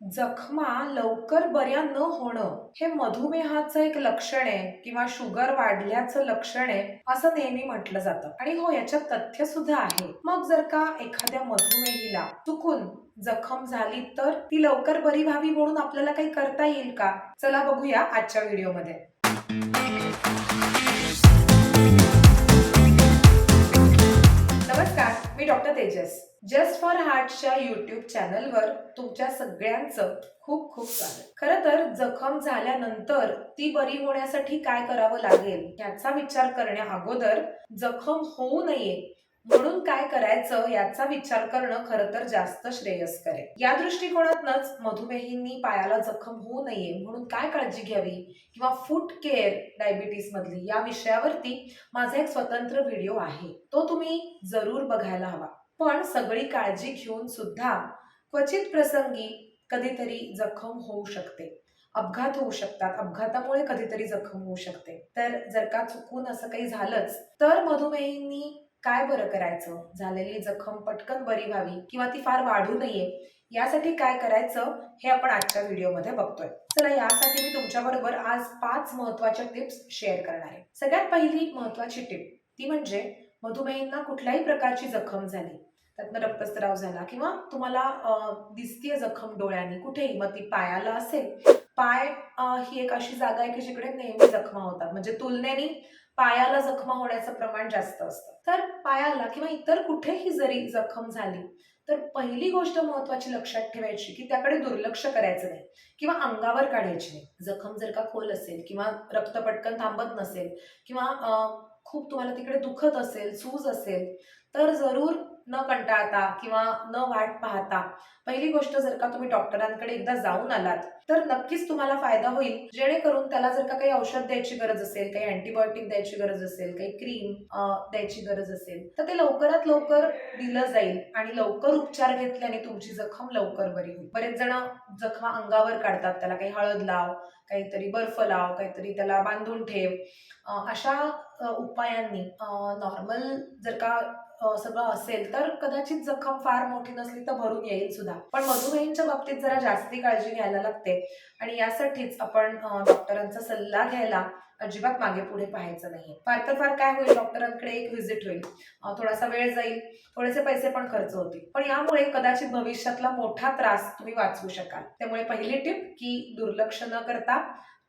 जखमा लवकर बऱ्या न होणं हे मधुमेहाचं एक लक्षण आहे किंवा शुगर वाढल्याचं लक्षण आहे असं नेहमी म्हटलं जातं. आणि हो याच्यात तथ्य सुद्धा आहे. मग जर का एखाद्या मधुमेहीला चुकून जखम झाली तर ती लवकर बरी व्हावी म्हणून आपल्याला काही करता येईल का? चला बघूया आजच्या व्हिडिओमध्ये. नमस्कार मी डॉक्टर तेजस. जस्ट फॉर हार्टच्या युट्यूब चॅनलवर तुमच्या सगळ्यांचं खूप खूप स्वागत. खरं तर जखम झाल्यानंतर ती बरी होण्यासाठी काय करावं लागेल याचा विचार करण्या अगोदर जखम होऊ नये म्हणून काय करायचं याचा विचार करणं खरं तर जास्त श्रेयस्कर आहे. या दृष्टिकोनातनच मधुमेहींनी पायाला जखम होऊ नये म्हणून काय काळजी घ्यावी? किंवा फूट केअर डायबिटीस मधली या विषयावरती माझा एक स्वतंत्र व्हिडिओ आहे. तो तुम्ही जरूर बघायला हवा. पण सगळी काळजी घेऊन सुद्धा क्वचित प्रसंगी कधीतरी जखम होऊ शकते. अपघात होऊ शकतात. अपघातामुळे कधीतरी जखम होऊ शकते. तर जर का चुकून असं काही झालंच तर मधुमेहींनी काय बरं करायचं? झालेली जखम पटकन बरी व्हावी किंवा ती फार वाढू नये यासाठी काय करायचं हे आपण आजच्या व्हिडिओमध्ये बघतोय. चला यासाठी मी तुमच्याबरोबर आज पाच महत्त्वाच्या टिप्स शेअर करणार आहे. सगळ्यात पहिली महत्वाची टिप ती म्हणजे मधुमेहींना कुठल्याही प्रकारची जखम झाली त्यातनं रक्तस्राव झाला. किंवा तुम्हाला दिसतीये जखम डोळ्यांनी कुठेही मग ती पायाला असेल. पाय ही एक अशी जागा आहे की जिकडे नेहमी जखमा होतात. म्हणजे तुलनेने पायाला जखमा होण्याचं प्रमाण जास्त असतं. तर पायाला किंवा इतर कुठेही जरी जखम झाली तर पहिली गोष्ट महत्वाची लक्षात ठेवायची की त्याकडे दुर्लक्ष करायचं नाही. किंवा अंगावर काढायची नाही. जखम जर का खोल असेल किंवा रक्त पटकन थांबत नसेल किंवा खूप तुम्हाला तिकडे दुखत असेल सूज असेल तर जरूर न कंटाळता किंवा न वाट पाहता पहिली गोष्ट जर का तुम्ही डॉक्टरांकडे एकदा जाऊन आलात तर नक्कीच तुम्हाला फायदा होईल. जेणेकरून त्याला जर का काही औषध द्यायची गरज असेल काही अँटीबायोटिक द्यायची गरज असेल काही क्रीम द्यायची गरज असेल तर ते लवकरात लवकर दिलं जाईल आणि लवकर उपचार घेतल्याने तुमची जखम लवकर बरी होईल. बरेच जण जखमा अंगावर काढतात त्याला काही हळद लाव काहीतरी बर्फ लाव काहीतरी त्याला बांधून ठेव. अशा उपायांनी नॉर्मल जर का सगळं असेल तर कदाचित जखम फार मोठी नसली तर भरून येईल सुद्धा. पण मधुमेहींच्या बाबतीत जरा जास्ती काळजी घ्यायला लागते. आणि यासाठीच आपण डॉक्टरांचा सल्ला घ्यायला अजिबात मागे पुढे पाहायचं नाही फार तर फार काय होईल डॉक्टरांकडे एक व्हिजिट होईल. थोडासा वेळ जाईल थोडेसे पैसे पण खर्च होतील. पण यामुळे कदाचित भविष्यातला मोठा त्रास तुम्ही वाचवू शकाल. त्यामुळे पहिली टिप की दुर्लक्ष न करता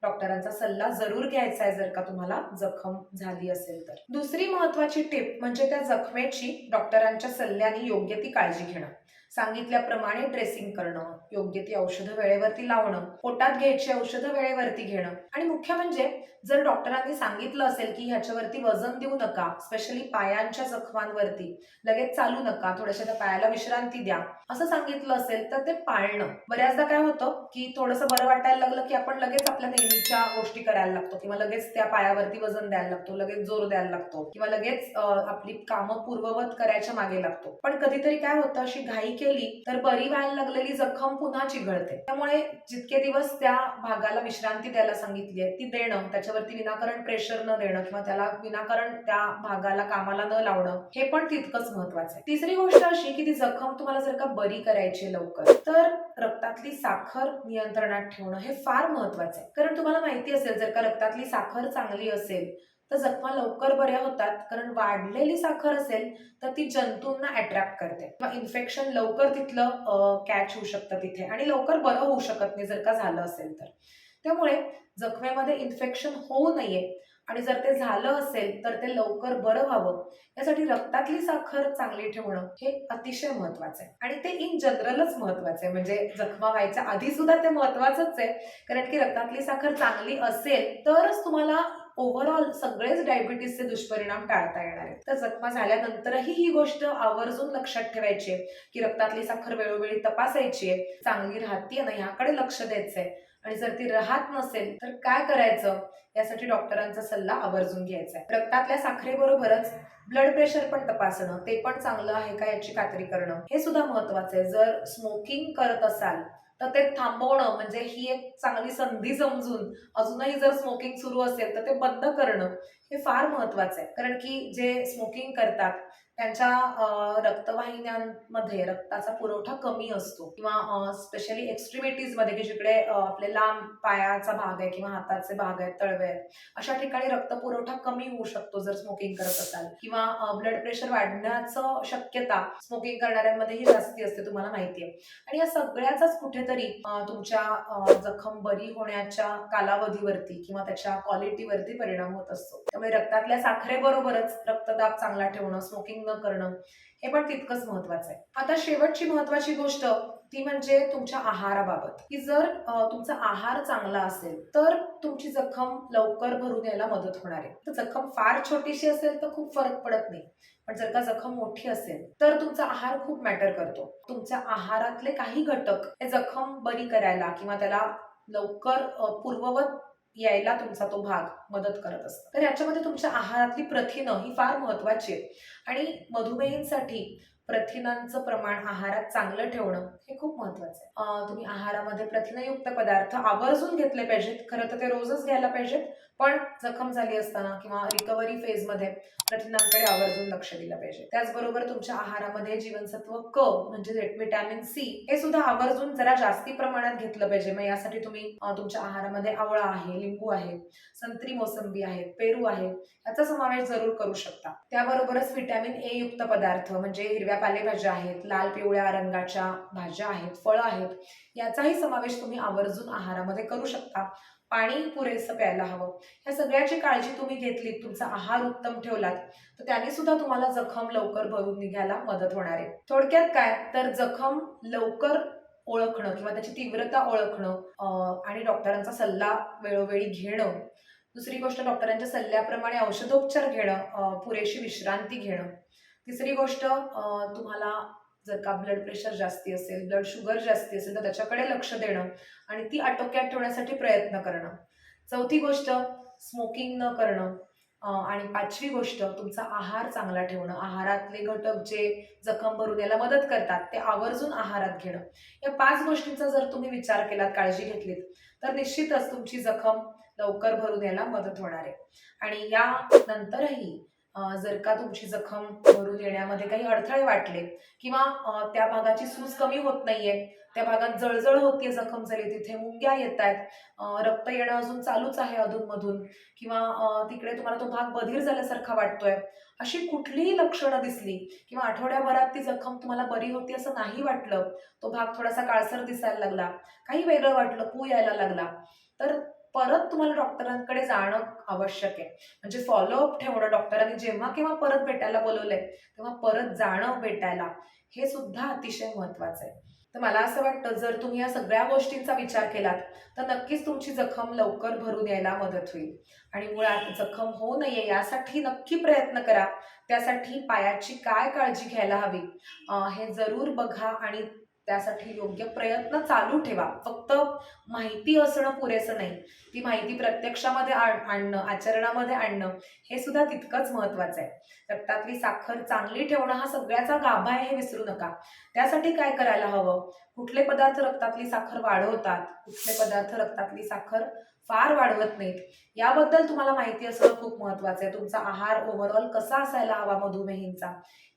डॉक्टरांचा सल्ला जरूर घ्यायचा आहे जर का तुम्हाला जखम झाली असेल तर. दुसरी महत्वाची टिप म्हणजे त्या जखमेची डॉक्टरांच्या सल्ल्याने योग्य ती काळजी घेणं. सांगितल्याप्रमाणे ड्रेसिंग करणं योग्य ती औषधं वेळेवरती लावणं पोटात घ्यायची औषधं वेळेवरती घेणं. आणि मुख्य म्हणजे जर डॉक्टरांनी सांगितलं असेल की ह्याच्यावरती वजन देऊ नका स्पेशली पायांच्या जखमांवरती लगेच चालू नका थोड्याशा त्या पायाला विश्रांती द्या असं सांगितलं असेल तर ते पाळणं. बऱ्याचदा काय होतं की थोडंसं बरं वाटायला लागलं की आपण लगेच आपल्या नेहमीच्या गोष्टी करायला लागतो किंवा लगेच त्या पायावरती वजन द्यायला लागतो लगेच जोर द्यायला लागतो किंवा लगेच आपली कामं पूर्ववत करायच्या मागे लागतो. पण कधीतरी काय होतं अशी घाई केली तर बरी व्हायला लागलेली जखम पुन्हा चिघळते. त्यामुळे जितके दिवस त्या भागाला विश्रांती द्यायला सांगितली आहे ती देणं त्याच्यावरती विनाकारण प्रेशर न देणं किंवा त्याला विनाकारण त्या भागाला कामाला न लावणं हे पण तितकंच महत्वाचं आहे. तिसरी गोष्ट अशी की ती जखम तुम्हाला जर का बरी करायची आहे लवकर तर रक्तातली साखर नियंत्रणात ठेवणं हे फार महत्वाचं आहे. कारण तुम्हाला माहिती असेल जर का रक्तातली साखर चांगली असेल तर जखमा लवकर बऱ्या होतात. कारण वाढलेली साखर असेल तर ती जंतूंना अट्रॅक्ट करते. किंवा इन्फेक्शन लवकर तिथलं कॅच होऊ शकतं तिथे. आणि लवकर बरं होऊ शकत नाही जर का झालं असेल तर. त्यामुळे जखमेमध्ये इन्फेक्शन होऊ नये. आणि जर ते झालं असेल तर ते लवकर बरं व्हावं. यासाठी रक्तातली साखर चांगली ठेवणं हे अतिशय महत्वाचं आहे. आणि ते इन जनरलच महत्वाचं आहे. म्हणजे जखमा व्हायच्या आधी सुद्धा ते महत्वाचंच आहे. कारण की रक्तातली साखर चांगली असेल तरच तुम्हाला ओव्हरऑल सगळेच डायबिटीसचे दुष्परिणाम टाळता येणार आहेत. तर जखमा झाल्यानंतरही ही गोष्ट आवर्जून लक्षात ठेवायची आहे की रक्तातली साखर वेळोवेळी तपासायची आहे चांगली राहतीये ना ह्याकडे लक्ष द्यायचंय. आणि जर ती राहत नसेल तर काय करायचं? यासाठी डॉक्टरांचा सल्ला आवर्जून घ्यायचा आहे. रक्तातल्या साखरेबरोबरच ब्लड प्रेशर पण तपासणं ते पण चांगलं आहे का याची खात्री करणं हे सुद्धा महत्वाचं आहे. जर स्मोकिंग करत असाल तर ते थांबवणं म्हणजे ही एक चांगली संधी समजून अजूनही जर स्मोकिंग सुरू असेल तर ते बंद करणं हे फार महत्वाचं आहे. कारण की जे स्मोकिंग करतात त्यांच्या रक्तवाहिन्यांमध्ये रक्ताचा पुरवठा कमी असतो किंवा स्पेशली एक्स्ट्रीमिटीजमध्ये की जिकडे आपले लांब पायाचा भाग आहे किंवा हाताचे भाग आहेत तळवे आहेत अशा ठिकाणी रक्त पुरवठा कमी होऊ शकतो जर स्मोकिंग करत असाल. किंवा ब्लड प्रेशर वाढण्याचं शक्यता स्मोकिंग करणाऱ्यांमध्येही जास्ती असते तुम्हाला माहिती आहे. आणि या सगळ्याचाच कुठेतरी तुमच्या जखम बरी होण्याच्या कालावधीवरती किंवा त्याच्या क्वालिटीवरती परिणाम होत असतो. त्यामुळे रक्तातल्या साखरेबरोबरच रक्तदाब चांगला ठेवणं स्मोकिंग न करणं हे पण तितकंच महत्वाचं आहे. आता शेवटची महत्वाची गोष्ट ती म्हणजे तुमच्या आहाराबाबत. की जर तुमचा आहार चांगला असेल तर तुमची जखम लवकर भरून यायला मदत होणार आहे. तर जखम फार छोटीशी असेल तर खूप फरक पडत नाही. पण जर का जखम मोठी असेल तर तुमचा आहार खूप मॅटर करतो. तुमच्या आहारातले काही घटक हे जखम बरी करायला किंवा त्याला लवकर पूर्ववत यायला तुमचा तो भाग मदत करत असतो. तर याच्यामध्ये तुमच्या आहारातली प्रथिनं ही फार महत्वाची आहेत. आणि मधुमेहींसाठी प्रथिनांचं प्रमाण आहारात चांगलं ठेवणं हे खूप महत्वाचं आहे. तुम्ही आहारामध्ये प्रथिनयुक्त पदार्थ आवर्जून घेतले पाहिजेत. खरं तर ते रोजच घ्यायला पाहिजेत. पण जखम झाली असताना किंवा रिकव्हरी फेजमध्ये प्रथिनांकडे आवर्जून लक्ष दिलं पाहिजे. त्याचबरोबर तुमच्या आहारामध्ये जीवनसत्व क म्हणजे विटॅमिन सी हे सुद्धा आवर्जून जरा जास्ती प्रमाणात घेतलं पाहिजे. मग यासाठी तुम्ही तुमच्या आहारामध्ये आवळा आहे लिंबू आहे संत्री मोसंबी आहे पेरू आहे याचा समावेश जरूर करू शकता. त्याबरोबरच विटॅमिन ए युक्त पदार्थ म्हणजे हिरव्या पालेभाज्या आहेत लाल पिवळ्या रंगाच्या भाज्या आहेत फळं आहेत याचाही समावेश तुम्ही आवर्जून आहारामध्ये करू शकता. पाणी पुरेसं प्यायला हवं. ह्या सगळ्याची काळजी तुम्ही घेतलीत तुमचा आहार उत्तम ठेवलात तर त्याने सुद्धा तुम्हाला जखम लवकर भरून निघायला मदत होणार आहे. थोडक्यात काय? तर जखम लवकर ओळखणं किंवा त्याची तीव्रता ओळखणं आणि डॉक्टरांचा सल्ला वेळोवेळी घेणं. दुसरी गोष्ट डॉक्टरांच्या सल्ल्याप्रमाणे औषधोपचार घेणं पुरेशी विश्रांती घेणं. तिसरी गोष्ट तुम्हाला जर का ब्लड प्रेशर जास्ती असेल ब्लड शुगर जास्ती असेल तर त्याच्याकडे लक्ष देणं आणि ती आटोक्यात ठेवण्यासाठी प्रयत्न करणं. चौथी गोष्ट स्मोकिंग न करणं. आणि पाचवी गोष्ट तुमचा आहार चांगला ठेवणं. आहारातले घटक जे जखम भरून यायला मदत करतात ते आवर्जून आहारात घेणं. या पाच गोष्टींचा जर तुम्ही विचार केलात काळजी घेतलीत तर निश्चितच तुमची जखम लवकर भरून यायला मदत होणार आहे. आणि या नंतरही जर का तुमची जखम भरून येण्यामध्ये काही अडथळे वाटले किंवा त्या भागाची सूज कमी होत नाहीये त्या भागात जळजळ होतीये जखम झाली तिथे मुंग्या येत आहेत रक्त येणं अजून चालूच आहे अधूनमधून किंवा तिकडे तुम्हाला तो भाग बधीर झाल्यासारखा वाटतोय अशी कुठलीही लक्षणं दिसली किंवा आठवड्याभरात ती जखम तुम्हाला बरी होती असं नाही वाटलं तो भाग थोडासा काळसर दिसायला लागला काही वेगळं वाटलं पू यायला लागला तर परत तुम्हाला डॉक्टरांकडे जाणं आवश्यक आहे. म्हणजे फॉलोअप ठेवणं डॉक्टरांनी जेव्हा केव्हा परत भेटायला बोलवलंय तेव्हा परत जाणं भेटायला हे सुद्धा अतिशय महत्वाचं आहे. तर मला असं वाटतं जर तुम्ही या सगळ्या गोष्टींचा विचार केलात तर नक्कीच तुमची जखम लवकर भरून यायला मदत होईल. आणि मुळात जखम होऊ नये यासाठी नक्की प्रयत्न करा. त्यासाठी पायाची काय काळजी घ्यायला हवी हे जरूर बघा आणि त्यासाठी योग्य प्रयत्न चालू ठेवा. फक्त माहिती असणं पुरेसं नाही. ती माहिती प्रत्यक्षामध्ये आणणं आचरणामध्ये आणणं हे सुद्धा तितकंच महत्वाचं आहे. रक्तातली साखर चांगली ठेवणं हा सगळ्याचा गाभा आहे हे विसरू नका. त्यासाठी काय करायला हवं? कुठले पदार्थ रक्तातली साखर वाढवतात? कुठले पदार्थ रक्तातली साखर फार वाढवत नाहीत. याबद्दल तुम्हाला माहिती असणं खूप महत्वाचं आहे. तुमचा आहार ओव्हरऑल कसा असायला हवा मधुमेहींचा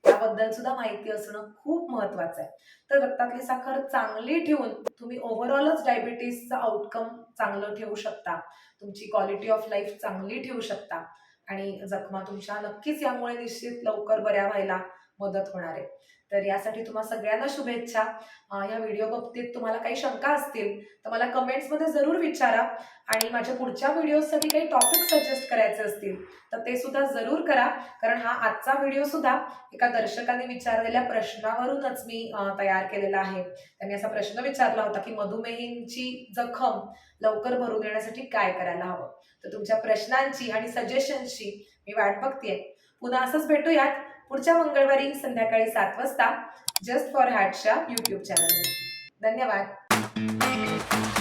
याबद्दल सुद्धा माहिती असणं खूप महत्वाचं आहे. तर रक्तातली साखर चांगली ठेवून तुम्ही ओव्हरऑलच डायबिटीसचा आउटकम चांगलं ठेवू शकता. तुमची क्वालिटी ऑफ लाईफ चांगली ठेवू शकता. आणि जखमा तुमच्या नक्कीच यामुळे निश्चित लवकर बऱ्या व्हायला मदत होणार आहे. तर यासाठी तुम्हा सगळ्यांना शुभेच्छा. या व्हिडिओ बाबतीत तुम्हाला काही शंका असतील तर मला कमेंट्समध्ये जरूर विचारा. आणि माझ्या पुढच्या व्हिडिओसाठी काही टॉपिक सजेस्ट करायचे असतील तर ते सुद्धा जरूर करा. कारण हा आजचा व्हिडिओ सुद्धा एका दर्शकाने विचारलेल्या प्रश्नावरूनच मी तयार केलेला आहे. त्यांनी असा प्रश्न विचारला होता की मधुमेहींची जखम लवकर भरून येण्यासाठी काय करायला हवं? तर तुमच्या प्रश्नांची आणि सजेशनची मी वाट बघतेय. पुन्हा असंच भेटूयात. पुढच्या मंगळवारी संध्याकाळी सात वाजता जस्ट फॉर हॅटच्या युट्यूब चॅनलवर धन्यवाद.